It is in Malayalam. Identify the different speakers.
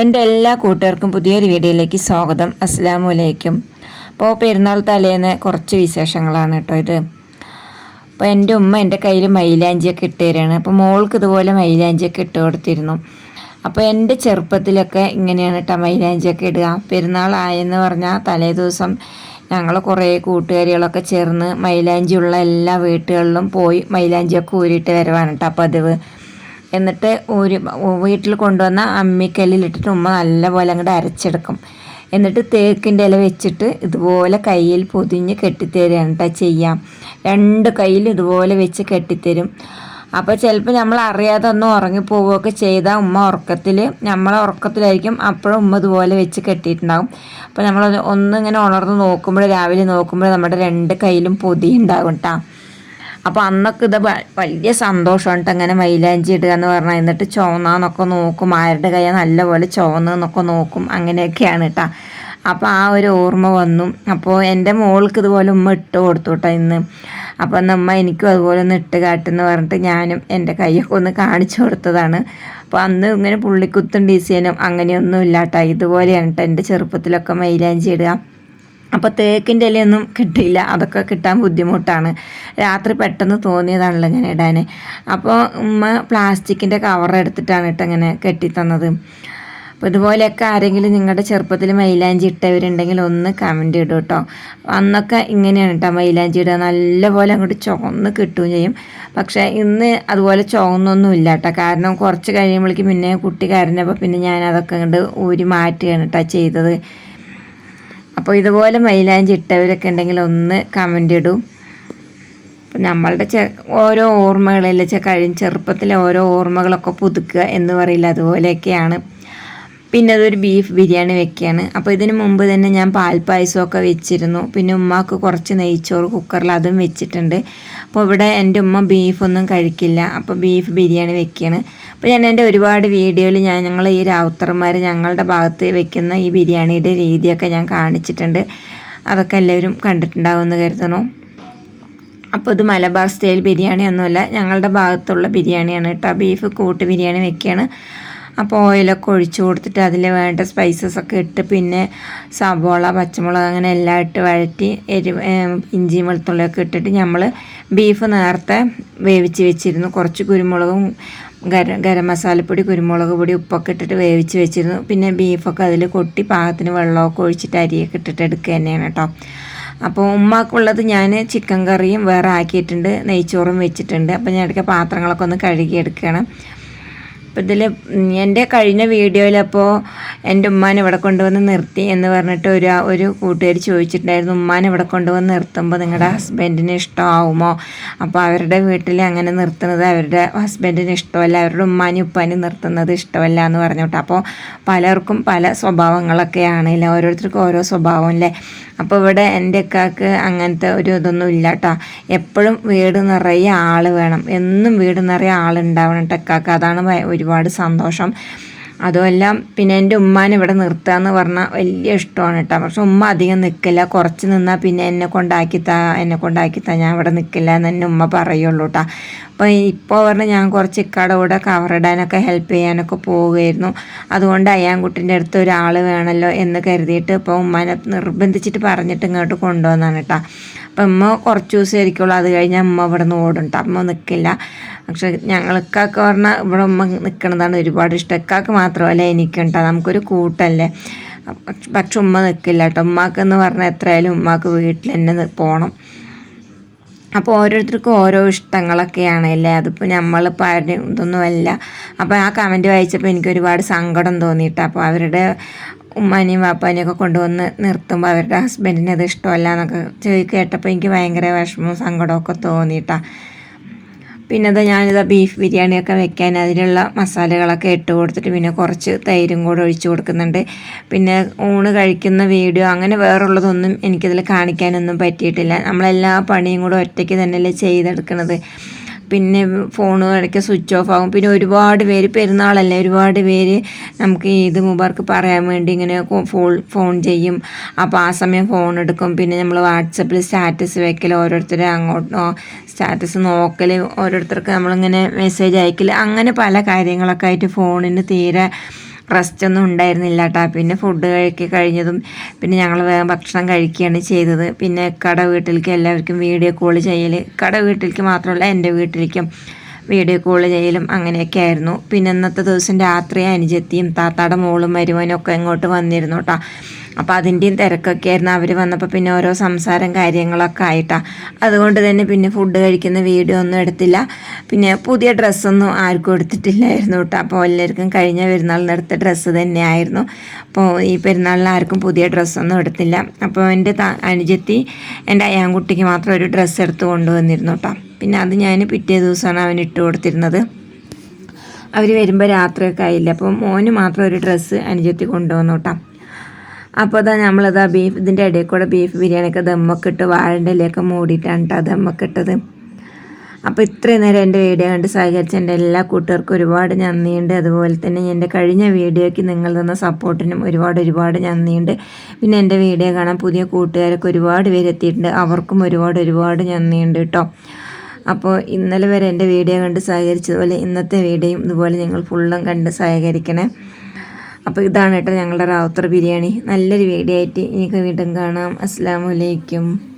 Speaker 1: എന്റെ എല്ലാ കൂട്ടുകാർക്കും പുതിയൊരു വീഡിയോയിലേക്ക് സ്വാഗതം. അസ്സാം വലൈക്കും അപ്പോൾ പെരുന്നാൾ തലേന്ന് കുറച്ച് വിശേഷങ്ങളാണ് കേട്ടോ ഇത്. അപ്പോൾ എന്റെ ഉമ്മ എന്റെ കയ്യിൽ മൈലാഞ്ചിയൊക്കെ ഇട്ട് തരികയാണ് അപ്പോൾ മോൾക്ക് ഇതുപോലെ മൈലാഞ്ചിയൊക്കെ ഇട്ട് കൊടുത്തിരുന്നു. അപ്പോൾ എന്റെ ചെറുപ്പത്തിലൊക്കെ ഇങ്ങനെയാണ് കേട്ടോ മൈലാഞ്ചിയൊക്കെ ഇടുക. പെരുന്നാളായെന്ന് പറഞ്ഞാൽ തലേ ദിവസം ഞങ്ങൾ കുറേ കൂട്ടുകാരികളൊക്കെ ചേർന്ന് മൈലാഞ്ചിയുള്ള എല്ലാ വീട്ടുകളിലും പോയി മൈലാഞ്ചിയൊക്കെ ഊരിയിട്ട് വരവാണ് കേട്ടോ പതിവ്. എന്നിട്ട് ഒരു വീട്ടിൽ കൊണ്ടുവന്ന അമ്മിക്കല്ലിലിട്ടിട്ട് ഉമ്മ നല്ലപോലെ അങ്ങോട്ട് അരച്ചെടുക്കും. എന്നിട്ട് തേക്കിന്റെ ഇല വെച്ചിട്ട് ഇതുപോലെ കയ്യിൽ പൊതിഞ്ഞ് കെട്ടിത്തരുകയാണ് കേട്ടോ ചെയ്യാം. രണ്ട് കയ്യിൽ ഇതുപോലെ വെച്ച് കെട്ടിത്തരും. അപ്പോൾ ചിലപ്പോൾ നമ്മൾ അറിയാതെ ഒന്ന് ഉറങ്ങിപ്പോവുകയൊക്കെ ചെയ്താൽ ഉമ്മ ഉറക്കത്തിൽ നമ്മളെ ഉറക്കത്തിലായിരിക്കും അപ്പോഴും ഉമ്മ ഇതുപോലെ വെച്ച് കെട്ടിയിട്ടുണ്ടാകും അപ്പോൾ നമ്മൾ ഒന്നിങ്ങനെ ഉണർന്ന് നോക്കുമ്പോൾ രാവിലെ നോക്കുമ്പോൾ നമ്മുടെ രണ്ട് കയ്യിലും പൊതി ഉണ്ടാകും കേട്ടോ അപ്പോൾ അന്നൊക്കെ ഇത് വലിയ സന്തോഷം കേട്ടോ അങ്ങനെ മൈലാഞ്ചി ഇടുക എന്ന് പറഞ്ഞാൽ എന്നിട്ട് ചുവന്നാന്നൊക്കെ നോക്കും. ആരുടെ കൈ നല്ലപോലെ ചുവന്നെന്നൊക്കെ നോക്കും. അങ്ങനെയൊക്കെയാണ് കേട്ടോ അപ്പോൾ ആ ഒരു ഓർമ്മ വന്നു. അപ്പോൾ എന്റെ മോൾക്ക് ഇതുപോലെ ഉമ്മ ഇട്ട് കൊടുത്തു കേട്ടോ ഇന്ന്. അപ്പോൾ നമ്മ എനിക്കും അതുപോലെ ഒന്ന് ഇട്ട് കാട്ടെന്ന് പറഞ്ഞിട്ട് ഞാനും എന്റെ കൈയൊക്കെ ഒന്ന് കാണിച്ചു കൊടുത്തതാണ്. അപ്പോൾ അന്ന് ഇങ്ങനെ പുള്ളിക്കുത്തും ഡിസൈനും അങ്ങനെയൊന്നും ഇല്ലാട്ടോ ഇതുപോലെയാണ് കേട്ടോ എന്റെ ചെറുപ്പത്തിലൊക്കെ മൈലാഞ്ചി ഇടുക. അപ്പോൾ തേക്കിന്റെ ഇലയൊന്നും കിട്ടിയില്ല. അതൊക്കെ കിട്ടാൻ ബുദ്ധിമുട്ടാണ്. രാത്രി പെട്ടെന്ന് തോന്നിയതാണല്ലോ ഇങ്ങനെ ഇടാൻ അപ്പോൾ ഉമ്മ പ്ലാസ്റ്റിക്കിന്റെ കവർ എടുത്തിട്ടാണ് കേട്ടോ ഇങ്ങനെ കെട്ടിത്തന്നത്. അപ്പോൾ ഇതുപോലെയൊക്കെ ആരെങ്കിലും നിങ്ങളുടെ ചെറുപ്പത്തിൽ മൈലാഞ്ചി ഇട്ടവരുണ്ടെങ്കിൽ ഒന്ന് കമന്റ് ഇടും കേട്ടോ. അന്നൊക്കെ ഇങ്ങനെയാണ് കേട്ടോ മൈലാഞ്ചി ഇടുക. നല്ലപോലെ അങ്ങോട്ട് ചുവന്ന് കിട്ടുകയും ചെയ്യും. പക്ഷേ ഇന്ന് അതുപോലെ ചുവന്നൊന്നും ഇല്ല കേട്ടോ. കാരണം കുറച്ച് കഴിയുമ്പോഴേക്കും പിന്നെ കുട്ടി കരഞ്ഞപ്പോൾ പിന്നെ ഞാൻ അതൊക്കെ അങ്ങോട്ട് ഊരി മാറ്റുകയാണ് കേട്ടോ ചെയ്തത്. അപ്പോൾ ഇതുപോലെ മൈലാഞ്ചി ഇട്ടവരൊക്കെ ഉണ്ടെങ്കിൽ ഒന്ന് കമന്റ് ഇടും. നമ്മളുടെ ചെ ഓരോ ഓർമ്മകളിൽ കഴിഞ്ഞ ചെറുപ്പത്തിലെ ഓരോ ഓർമ്മകളൊക്കെ പുതുക്കുക എന്ന് പറയില്ല. അതുപോലെയൊക്കെയാണ്. പിന്നെ അതൊരു ബീഫ് ബിരിയാണി വെക്കുകയാണ് അപ്പോൾ ഇതിന് മുമ്പ് തന്നെ ഞാൻ പാൽപ്പായസമൊക്കെ വെച്ചിരുന്നു. പിന്നെ ഉമ്മാക്ക് കുറച്ച് നെയ്ച്ചോറ് കുക്കറിൽ അതും വെച്ചിട്ടുണ്ട്. അപ്പോൾ ഇവിടെ എന്റെ ഉമ്മ ബീഫൊന്നും കഴിക്കില്ല. അപ്പോൾ ബീഫ് ബിരിയാണി വെക്കുകയാണ് അപ്പോൾ ഞാൻ എന്റെ ഒരുപാട് വീഡിയോയിൽ ഞാൻ ഞങ്ങൾ ഈ രാവുത്തർമാർ ഞങ്ങളുടെ ഭാഗത്ത് വെക്കുന്ന ഈ ബിരിയാണിയുടെ രീതിയൊക്കെ ഞാൻ കാണിച്ചിട്ടുണ്ട്. അതൊക്കെ എല്ലാവരും കണ്ടിട്ടുണ്ടാവുമെന്ന് കരുതണോ. അപ്പോൾ ഇത് മലബാർ സ്റ്റൈൽ ബിരിയാണി ഒന്നുമല്ല ഞങ്ങളുടെ ഭാഗത്തുള്ള ബിരിയാണിയാണ് കേട്ടോ. ബീഫ് കൂട്ട് ബിരിയാണി വെക്കുകയാണ് അപ്പോൾ ഓയിലൊക്കെ ഒഴിച്ചു കൊടുത്തിട്ട് അതിൽ വേണ്ട സ്പൈസസ് ഒക്കെ ഇട്ട് പിന്നെ സബോള പച്ചമുളക് അങ്ങനെ എല്ലാം ഇട്ട് വഴറ്റി എരി ഇഞ്ചി വെളുത്തുള്ളിയൊക്കെ ഇട്ടിട്ട് നമ്മൾ ബീഫ് നേരത്തെ വേവിച്ച് വെച്ചിരുന്നു. കുറച്ച് കുരുമുളകും ഗര ഗരം മസാലപ്പൊടി കുരുമുളക് പൊടി ഉപ്പൊക്കെ ഇട്ടിട്ട് വേവിച്ച് വെച്ചിരുന്നു. പിന്നെ ബീഫൊക്കെ അതിൽ കൊട്ടി പാകത്തിന് വെള്ളമൊക്കെ ഒഴിച്ചിട്ട് അരിയൊക്കെ ഇട്ടിട്ട് എടുക്കുക തന്നെയാണ് കേട്ടോ. അപ്പോൾ ഉമ്മാക്കുള്ളത് ഞാൻ ചിക്കൻ കറിയും വേറെ ആക്കിയിട്ടുണ്ട്. നെയ്ച്ചോറും വെച്ചിട്ടുണ്ട്. അപ്പോൾ ഞാൻ ഇടയ്ക്ക് പാത്രങ്ങളൊക്കെ ഒന്ന് കഴുകിയെടുക്കണം അപ്പോൾ ഇതിൽ എന്റെ കഴിഞ്ഞ വീഡിയോയിലപ്പോൾ എന്റെ ഉമ്മാനെ ഇവിടെ കൊണ്ടുവന്ന് നിർത്തി എന്ന് പറഞ്ഞിട്ട് ഒരു ഒരു കൂട്ടുകാർ ചോദിച്ചിട്ടുണ്ടായിരുന്നു ഉമ്മാനെ ഇവിടെ കൊണ്ടുവന്ന് നിർത്തുമ്പോൾ നിങ്ങളുടെ ഹസ്ബൻഡിന് ഇഷ്ടമാവുമോ അപ്പോൾ അവരുടെ വീട്ടിൽ അങ്ങനെ നിർത്തുന്നത് അവരുടെ ഹസ്ബൻഡിന് ഇഷ്ടമല്ല അവരുടെ ഉമ്മാനും ഉപ്പാനും നിർത്തുന്നത് ഇഷ്ടമല്ല എന്ന് പറഞ്ഞോട്ടെ. അപ്പോൾ പലർക്കും പല സ്വഭാവങ്ങളൊക്കെയാണ് ഇല്ല ഓരോരുത്തർക്കും ഓരോ സ്വഭാവം അല്ലേ? അപ്പോൾ ഇവിടെ എന്റെ അക്കാക്ക് അങ്ങനത്തെ ഒരു ഇതൊന്നും ഇല്ല കേട്ടോ. എപ്പോഴും വീട് നിറയെ ആൾ വേണം. എന്നും വീട് നിറയെ ആളുണ്ടാവണം കേട്ടോ അക്കാക്ക്. അതാണ് ഒരുപാട് സന്തോഷം. അതുമെല്ലാം പിന്നെ എന്റെ ഉമ്മാനെ ഇവിടെ നിർത്തുക എന്ന് പറഞ്ഞാൽ വലിയ ഇഷ്ടമാണ് കേട്ടോ. പക്ഷെ ഉമ്മ അധികം നിൽക്കില്ല കുറച്ച് നിന്നാൽ പിന്നെ എന്നെ കൊണ്ടാക്കി താ എന്നെ കൊണ്ടാക്കി താ. ഞാൻ ഇവിടെ നിൽക്കില്ല എന്ന് എന്റെ ഉമ്മ പറയുള്ളൂ കേട്ടോ. അപ്പോൾ ഇപ്പോൾ പറഞ്ഞാൽ ഞാൻ കുറച്ച് ഇക്കാടെ കൂടെ കവറിടാനൊക്കെ ഹെൽപ്പ് ചെയ്യാനൊക്കെ പോവുകയായിരുന്നു. അതുകൊണ്ട് അയ്യാൻകുട്ടിന്റെ അടുത്ത് ഒരാൾ വേണമല്ലോ എന്ന് കരുതിയിട്ട് ഇപ്പോൾ ഉമ്മാനെ നിർബന്ധിച്ചിട്ട് പറഞ്ഞിട്ട് ഇങ്ങോട്ട് കൊണ്ടുവന്നാണ് കേട്ടോ. അപ്പം അമ്മ കുറച്ച് ദിവസം ആയിരിക്കുള്ളൂ. അത് കഴിഞ്ഞ് അമ്മ ഇവിടെ നിന്ന് ഓടുണ്ട് അമ്മ നിൽക്കില്ല പക്ഷെ ഞങ്ങൾക്കൊക്കെ പറഞ്ഞാൽ ഇവിടെ അമ്മ നിൽക്കണതാണ് ഒരുപാട് ഇഷ്ടം. ഇക്കാക്ക് മാത്രമല്ല എനിക്കുണ്ട് നമുക്കൊരു കൂട്ടല്ലേ. പക്ഷെ ഉമ്മ നിൽക്കില്ല കേട്ടോ. ഉമ്മാക്കെന്ന് പറഞ്ഞാൽ എത്രയായാലും ഉമ്മാക്ക് വീട്ടിൽ തന്നെ പോകണം അപ്പോൾ ഓരോരുത്തർക്കും ഓരോ ഇഷ്ടങ്ങളൊക്കെയാണ് അല്ലേ? അതിപ്പോൾ നമ്മളിപ്പോൾ ആരുടെ ഇതൊന്നുമല്ല. അപ്പോൾ ആ കമന്റ് വായിച്ചപ്പോൾ എനിക്ക് ഒരുപാട് സങ്കടം തോന്നിയിട്ട്. അപ്പോൾ അവരുടെ ഉമ്മാനെയും വാപ്പാനെയും ഒക്കെ കൊണ്ടുവന്ന് നിർത്തുമ്പോൾ അവരുടെ ഹസ്ബൻഡിന് അത് ഇഷ്ടമല്ല എന്നൊക്കെ ചോദി കേട്ടപ്പോൾ എനിക്ക് ഭയങ്കര വിഷമവും സങ്കടമൊക്കെ തോന്നിയിട്ടാണ് പിന്നെ അത് ഞാനിത് ബീഫ് ബിരിയാണിയൊക്കെ വെക്കാൻ അതിലുള്ള മസാലകളൊക്കെ ഇട്ട് കൊടുത്തിട്ട് പിന്നെ കുറച്ച് തൈരും കൂടെ ഒഴിച്ചു കൊടുക്കുന്നുണ്ട്. പിന്നെ ഊണ് കഴിക്കുന്ന വീഡിയോ അങ്ങനെ വേറുള്ളതൊന്നും എനിക്കതിൽ കാണിക്കാനൊന്നും പറ്റിയിട്ടില്ല. നമ്മളെല്ലാ പണിയും കൂടെ ഒറ്റയ്ക്ക് തന്നെയല്ലേ ചെയ്തെടുക്കുന്നത് പിന്നെ ഫോൺ ഇടയ്ക്ക് സ്വിച്ച് ഓഫ് ആകും പിന്നെ ഒരുപാട് പേര് പെരുന്നാളല്ലേ ഒരുപാട് പേര് നമുക്ക് ഈദ് മുബാർക്ക് പറയാൻ വേണ്ടി ഇങ്ങനെ ഫോൺ ഫോൺ ചെയ്യും. അപ്പോൾ ആ സമയം ഫോൺ എടുക്കും. പിന്നെ നമ്മൾ വാട്സപ്പിൽ സ്റ്റാറ്റസ് വെക്കൽ ഓരോരുത്തർ അങ്ങോട്ട് സ്റ്റാറ്റസ് നോക്കൽ ഓരോരുത്തർക്ക് നമ്മളിങ്ങനെ മെസ്സേജ് അയക്കൽ അങ്ങനെ പല കാര്യങ്ങളൊക്കെ ആയിട്ട് ഫോണിന് തീരെ റെസ്റ്റ് ഒന്നും ഉണ്ടായിരുന്നില്ല കേട്ടോ പിന്നെ ഫുഡ് കഴിക്കി കഴിഞ്ഞതും പിന്നെ ഞങ്ങൾ വേഗം ഭക്ഷണം കഴിക്കുകയാണ് ചെയ്തത്. പിന്നെ കട വീട്ടിലേക്ക് എല്ലാവർക്കും വീഡിയോ കോൾ ചെയ്യൽ കട വീട്ടിലേക്ക് മാത്രമല്ല എന്റെ വീട്ടിലേക്കും വീഡിയോ കോൾ ചെയ്യലും അങ്ങനെയൊക്കെ ആയിരുന്നു. പിന്നെ ഇന്നത്തെ ദിവസം രാത്രി അനുജത്തിയും താത്താടെ മോളും മരുമോനും ഒക്കെ ഇങ്ങോട്ട് വന്നിരുന്നു കേട്ടോ അപ്പോൾ അതിന്റെയും തിരക്കൊക്കെ ആയിരുന്നു. അവർ വന്നപ്പോൾ പിന്നെ ഓരോ സംസാരം കാര്യങ്ങളൊക്കെ ആയിട്ടാണ് അതുകൊണ്ട് തന്നെ പിന്നെ ഫുഡ് കഴിക്കുന്ന വീഡിയോ ഒന്നും എടുത്തില്ല. പിന്നെ പുതിയ ഡ്രസ്സൊന്നും ആർക്കും എടുത്തിട്ടില്ലായിരുന്നു കേട്ടോ. അപ്പോൾ എല്ലാവർക്കും കഴിഞ്ഞ പെരുന്നാളിന് എടുത്ത ഡ്രസ്സ് തന്നെയായിരുന്നു. അപ്പോൾ ഈ പെരുന്നാളിന് ആർക്കും പുതിയ ഡ്രസ്സൊന്നും എടുത്തില്ല. അപ്പോൾ എന്റെ അനുജത്തി എന്റെ അയ്യാൻകുട്ടിക്ക് മാത്രം ഒരു ഡ്രസ്സ് എടുത്ത് കൊണ്ടുവന്നിരുന്നു കേട്ടോ. പിന്നെ അത് ഞാൻ പിറ്റേ ദിവസമാണ് അവൻ ഇട്ട് കൊടുത്തിരുന്നത്. അവർ വരുമ്പോൾ രാത്രിയൊക്കെ ആയില്ല? അപ്പോൾ മോന് മാത്രം ഒരു ഡ്രസ്സ് അനുജത്തി കൊണ്ടുവന്നു അപ്പോൾ അതാ ആ ബീഫ് ഇതിന്റെ ഇടയിൽ കൂടെ ബീഫ് ബിരിയാണിയൊക്കെ ദമ്മൊക്കെ ഇട്ട് വാഴന്റെ ഇലയൊക്കെ മൂടിയിട്ടാണ് കേട്ടോ ദമ്മൊക്കെ ഇട്ടത്. അപ്പോൾ ഇത്രയും നേരം എന്റെ വീഡിയോ കണ്ട് സഹകരിച്ച എന്റെ എല്ലാ കൂട്ടുകാർക്കും ഒരുപാട് നന്ദിയുണ്ട്. അതുപോലെ തന്നെ എന്റെ കഴിഞ്ഞ വീഡിയോയ്ക്ക് നിങ്ങൾ തന്ന സപ്പോർട്ടിനും ഒരുപാട് ഒരുപാട് നന്ദിയുണ്ട്. പിന്നെ എന്റെ വീഡിയോ കാണാൻ പുതിയ കൂട്ടുകാരൊക്കെ ഒരുപാട് പേര് എത്തിയിട്ടുണ്ട്. അവർക്കും ഒരുപാട് ഒരുപാട് നന്ദിയുണ്ട് കേട്ടോ അപ്പോൾ ഇന്നലെ വരെ എന്റെ വീഡിയോ കണ്ട് സഹകരിച്ചതുപോലെ ഇന്നത്തെ വീഡിയോയും ഇതുപോലെ നിങ്ങൾ ഫുള്ളും കണ്ട് സഹകരിക്കണേ. അപ്പോൾ ഇതാണ് കേട്ടോ ഞങ്ങളുടെ റാവുത്തർ ബിരിയാണി. നല്ലൊരു വീഡിയോ ആയിട്ട് എനിക്ക് വീണ്ടും കാണാം. അസ്സാം വലൈക്കും